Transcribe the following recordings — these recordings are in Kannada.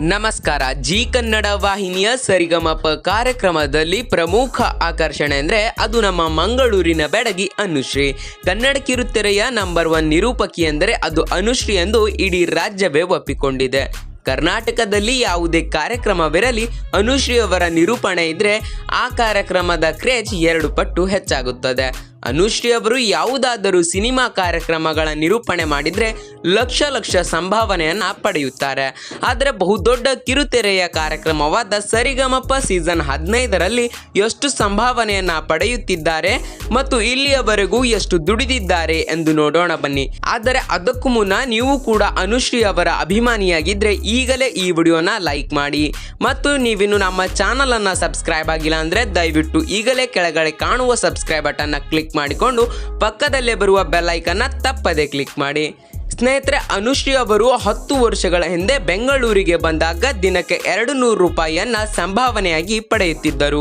ನಮಸ್ಕಾರ, ಜಿ ಕನ್ನಡ ವಾಹಿನಿಯ ಸರಿಗಮಪ ಕಾರ್ಯಕ್ರಮದಲ್ಲಿ ಪ್ರಮುಖ ಆಕರ್ಷಣೆ ಅಂದರೆ ಅದು ನಮ್ಮ ಮಂಗಳೂರಿನ ಬೆಡಗಿ ಅನುಶ್ರೀ. ಕನ್ನಡ ಕಿರುತೆರೆಯ ನಂಬರ್ ಒನ್ ನಿರೂಪಕಿ ಅಂದರೆ ಅದು ಅನುಶ್ರೀ ಎಂದು ಇಡೀ ರಾಜ್ಯವೇ ಒಪ್ಪಿಕೊಂಡಿದೆ. ಕರ್ನಾಟಕದಲ್ಲಿ ಯಾವುದೇ ಕಾರ್ಯಕ್ರಮವಿರಲಿ ಅನುಶ್ರೀ ಅವರ ನಿರೂಪಣೆ ಇದ್ರೆ ಆ ಕಾರ್ಯಕ್ರಮದ ಕ್ರೇಜ್ ಎರಡು ಪಟ್ಟು ಹೆಚ್ಚಾಗುತ್ತದೆ. ಅನುಶ್ರೀ ಅವರು ಯಾವುದಾದರೂ ಸಿನಿಮಾ ಕಾರ್ಯಕ್ರಮಗಳ ನಿರೂಪಣೆ ಮಾಡಿದರೆ ಲಕ್ಷ ಲಕ್ಷ ಸಂಭಾವನೆಯನ್ನು ಪಡೆಯುತ್ತಾರೆ. ಆದರೆ ಬಹುದೊಡ್ಡ ಕಿರುತೆರೆಯ ಕಾರ್ಯಕ್ರಮವಾದ ಸರಿಗಮಪ ಸೀಸನ್ ಹದಿನೈದರಲ್ಲಿ ಎಷ್ಟು ಸಂಭಾವನೆಯನ್ನು ಪಡೆಯುತ್ತಿದ್ದಾರೆ ಮತ್ತು ಇಲ್ಲಿಯವರೆಗೂ ಎಷ್ಟು ದುಡಿದಿದ್ದಾರೆ ಎಂದು ನೋಡೋಣ ಬನ್ನಿ. ಆದರೆ ಅದಕ್ಕೂ ಮುನ್ನ ನೀವು ಕೂಡ ಅನುಶ್ರೀ ಅವರ ಅಭಿಮಾನಿಯಾಗಿದ್ದರೆ ಈಗಲೇ ಈ ವಿಡಿಯೋನ ಲೈಕ್ ಮಾಡಿ. ಮತ್ತು ನೀವಿನ್ನು ನಮ್ಮ ಚಾನಲನ್ನು ಸಬ್ಸ್ಕ್ರೈಬ್ ಆಗಿಲ್ಲ ಅಂದರೆ ದಯವಿಟ್ಟು ಈಗಲೇ ಕೆಳಗಡೆ ಕಾಣುವ ಸಬ್ಸ್ಕ್ರೈಬ್ ಬಟನ್ನ ಕ್ಲಿಕ್ ಮಾಡಿಕೊಂಡು ಪಕ್ಕದಲ್ಲೇ ಬರುವ ಬೆಲ್ ಐಕನ್ನ ತಪ್ಪದೆ ಕ್ಲಿಕ್ ಮಾಡಿ. ಸ್ನೇಹಿತರೆ, ಅನುಶ್ರೀ ಅವರು ಹತ್ತು ವರ್ಷಗಳ ಹಿಂದೆ ಬೆಂಗಳೂರಿಗೆ ಬಂದಾಗ ದಿನಕ್ಕೆ ಎರಡು ನೂರು ರೂಪಾಯಿಯನ್ನ ಸಂಭಾವನೆಯಾಗಿ ಪಡೆಯುತ್ತಿದ್ದರು.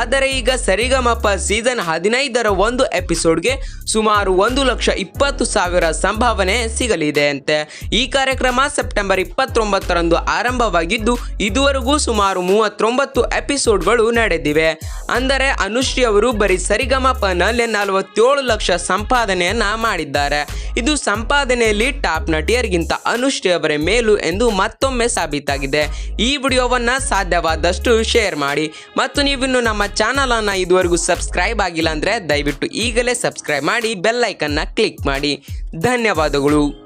ಆದರೆ ಈಗ ಸರಿಗಮಪ ಸೀಸನ್ ಹದಿನೈದರ ಒಂದು ಎಪಿಸೋಡ್ಗೆ ಸುಮಾರು ಒಂದು ಲಕ್ಷ ಇಪ್ಪತ್ತು ಸಾವಿರ ಸಂಭಾವನೆ ಸಿಗಲಿದೆ ಅಂತೆ ಈ ಕಾರ್ಯಕ್ರಮ ಸೆಪ್ಟೆಂಬರ್ ಇಪ್ಪತ್ತೊಂಬತ್ತರಂದು ಆರಂಭವಾಗಿದ್ದು, ಇದುವರೆಗೂ ಸುಮಾರು ಮೂವತ್ತೊಂಬತ್ತು ಎಪಿಸೋಡ್ಗಳು ನಡೆದಿವೆ. ಅಂದರೆ ಅನುಶ್ರೀ ಅವರು ಬರೀ ಸರಿಗಮಪನಲ್ಲಿ ನಲವತ್ತೇಳು ಲಕ್ಷ ಸಂಪಾದನೆಯನ್ನ ಮಾಡಿದ್ದಾರೆ. ಇದು ಸಂಪಾದನೆಯಲ್ಲಿ ಟಾಪ್ ನಟಿಯರಿಗಿಂತ ಅನುಶ್ರೀ ಅವರೇ ಮೇಲು ಎಂದು ಮತ್ತೊಮ್ಮೆ ಸಾಬೀತಾಗಿದೆ. ಈ ವಿಡಿಯೋವನ್ನ ಸಾಧ್ಯವಾದಷ್ಟು ಶೇರ್ ಮಾಡಿ. ಮತ್ತು ನೀವಿನ್ನು ನಮ್ಮ ಚಾನಲ್ ಅನ್ನ ಇದುವರೆಗೂ ಸಬ್ಸ್ಕ್ರೈಬ್ ಆಗಿಲ್ಲ ಅಂದ್ರೆ ದಯವಿಟ್ಟು ಈಗಲೇ ಸಬ್ಸ್ಕ್ರೈಬ್ ಮಾಡಿ, ಬೆಲ್ ಐಕನ್ನ ಕ್ಲಿಕ್ ಮಾಡಿ. ಧನ್ಯವಾದಗಳು.